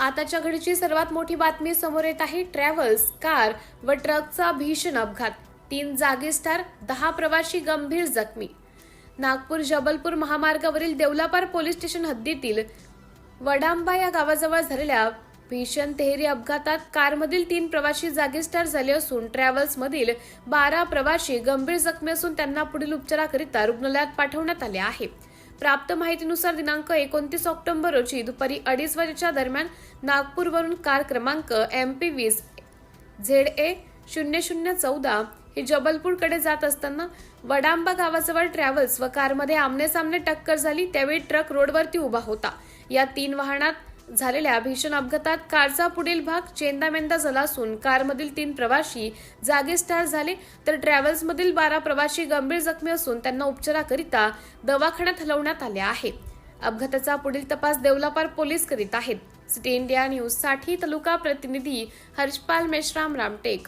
आताच्या घडीची सर्वात मोठी बातमी समोर येत आहे. ट्रॅव्हल्स कार व ट्रकचा भीषण अपघात. तीन जागीच ठार दहा प्रवासी गंभीर जखमी. नागपूर जबलपूर महामार्गावरील देवलापार पोलीस स्टेशन हद्दीतील वडांबा या गावाजवळ झालेल्या भीषण तेहरी अपघातात कारमधील तीन प्रवासी जागीच ठार झाले असून ट्रॅव्हल्समधील बारा प्रवासी गंभीर जखमी असून त्यांना पुढील उपचाराकरिता रुग्णालयात पाठवण्यात आले आहे. प्राप्त माहितीनुसार दिनांक एकोणतीस ऑक्टोबर रोजी दुपारी अडीच वाजेच्या दरम्यान नागपूरवरून कार क्रमांक एम पी वीस झेड ए शून्य शून्य चौदा ही जबलपूरकडे जात असताना वडांबा गावाजवळ ट्रॅव्हल्स व कारमध्ये आमने सामने टक्कर झाली त्यावेळी ट्रक रोडवरती उभा होता. या तीन वाहनात झालेल्या भीषण अपघातात कारचा पुढील भाग चेंदामेंदा झाला असून कारमधील तीन प्रवाशी जागीच ठार झाले. तर ट्रॅव्हल्समधील बारा प्रवाशी गंभीर जखमी असून त्यांना उपचाराकरिता दवाखान्यात हलवण्यात आले आहे. अपघाताचा पुढील तपास देवलापार पोलीस करीत आहेत. सिटी इंडिया न्यूजसाठी तालुका प्रतिनिधी हर्षपाल मेश्राम रामटेक.